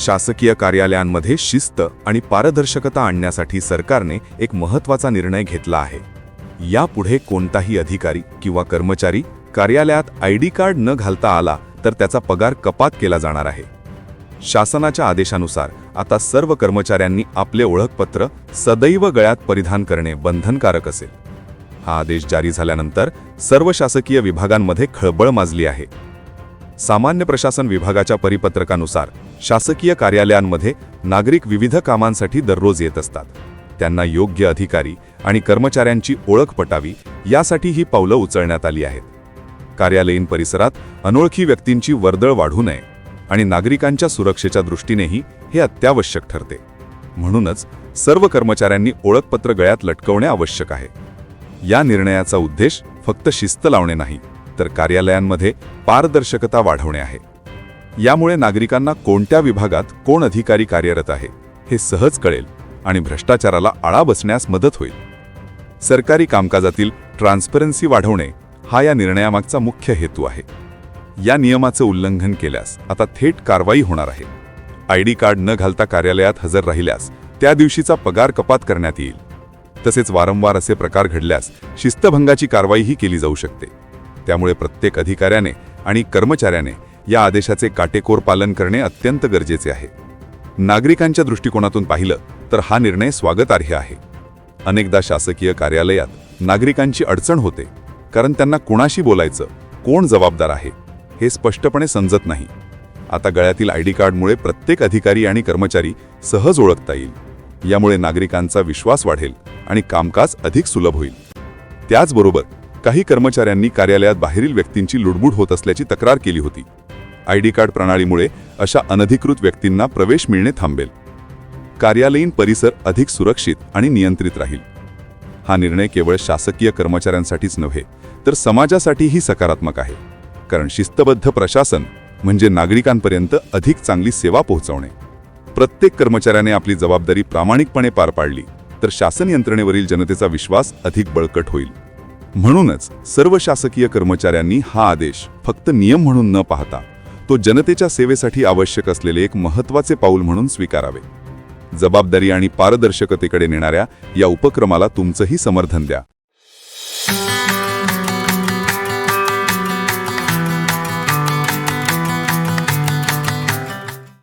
शासकीय कार्यालयांमध्ये शिस्त आणि पारदर्शकता आणण्यासाठी सरकारने एक महत्त्वाचा निर्णय घेतला आहे. यापुढे कोणताही अधिकारी किंवा कर्मचारी कार्यालयात आय डी कार्ड न घालता आला तर त्याचा पगार कपात केला जाणार आहे. शासनाच्या आदेशानुसार आता सर्व कर्मचाऱ्यांनी आपले ओळखपत्र सदैव गळ्यात परिधान करणे बंधनकारक असेल. हा आदेश जारी झाल्यानंतर सर्व शासकीय विभागांमध्ये खळबळ माजली आहे. सामान्य प्रशासन विभागाच्या परिपत्रकानुसार शासकीय कार्यालयांमध्ये नागरिक विविध कामांसाठी दररोज येत असतात. त्यांना योग्य अधिकारी आणि कर्मचाऱ्यांची ओळख पटावी यासाठी ही पावलं उचलण्यात आली आहेत. कार्यालयीन परिसरात अनोळखी व्यक्तींची वर्दळ वाढू नये आणि नागरिकांच्या सुरक्षेच्या दृष्टीनेही हे अत्यावश्यक ठरते. म्हणूनच सर्व कर्मचाऱ्यांनी ओळखपत्र गळ्यात लटकवणे आवश्यक आहे. या निर्णयाचा उद्देश फक्त शिस्त लावणे नाही तर कार्यालयांमध्ये पारदर्शकता वाढवणे आहे. यामुळे नागरिकांना कोणत्या विभागात कोण अधिकारी कार्यरत आहे हे सहज कळेल आणि भ्रष्टाचाराला आळा बसण्यास मदत होईल. सरकारी कामकाजातील ट्रान्सपरन्सी वाढवणे हा या निर्णयामागचा मुख्य हेतू आहे. या नियमाचं उल्लंघन केल्यास आता थेट कारवाई होणार आहे. आय डी कार्ड न घालता कार्यालयात हजर राहिल्यास त्या दिवशीचा पगार कपात करण्यात येईल. तसेच वारंवार असे प्रकार घडल्यास शिस्तभंगाची कारवाईही केली जाऊ शकते. त्यामुळे प्रत्येक अधिकाऱ्याने आणि कर्मचाऱ्याने या आदेशाचे काटेकोर पालन करणे अत्यंत गरजेचे आहे. नागरिकांच्या दृष्टिकोनातून पाहिलं तर हा निर्णय स्वागतार्ह आहे. अनेकदा शासकीय कार्यालयात नागरिकांची अडचण होते कारण त्यांना कोणाशी बोलायचं कोण जबाबदार आहे हे स्पष्टपणे समजत नाही. आता गळ्यातील आय डी कार्डमुळे प्रत्येक अधिकारी आणि कर्मचारी सहज ओळखता येईल. यामुळे नागरिकांचा विश्वास वाढेल आणि कामकाज अधिक सुलभ होईल. त्याचबरोबर काही कर्मचाऱ्यांनी कार्यालयात बाहेरील व्यक्तींची लुडबुड होत असल्याची तक्रार केली होती. आय डी कार्ड प्रणालीमुळे अशा अनधिकृत व्यक्तींना प्रवेश मिळणे थांबेल. कार्यालयीन परिसर अधिक सुरक्षित आणि नियंत्रित राहील. हा निर्णय केवळ शासकीय कर्मचाऱ्यांसाठीच नव्हे तर समाजासाठीही सकारात्मक आहे. कारण शिस्तबद्ध प्रशासन म्हणजे नागरिकांपर्यंत अधिक चांगली सेवा पोहोचवणे. प्रत्येक कर्मचाऱ्याने आपली जबाबदारी प्रामाणिकपणे पार पाडली तर शासन यंत्रणेवरील जनतेचा विश्वास अधिक बळकट होईल. म्हणूनच सर्व शासकीय कर्मचाऱ्यांनी हा आदेश फक्त नियम म्हणून न पाहता तो जनतेच्या सेवेसाठी आवश्यक असलेले एक महत्त्वाचे पाऊल म्हणून स्वीकारावे. जबाबदारी आणि पारदर्शकतेकडे नेणाऱ्या या उपक्रमाला तुमचंही समर्थन द्या.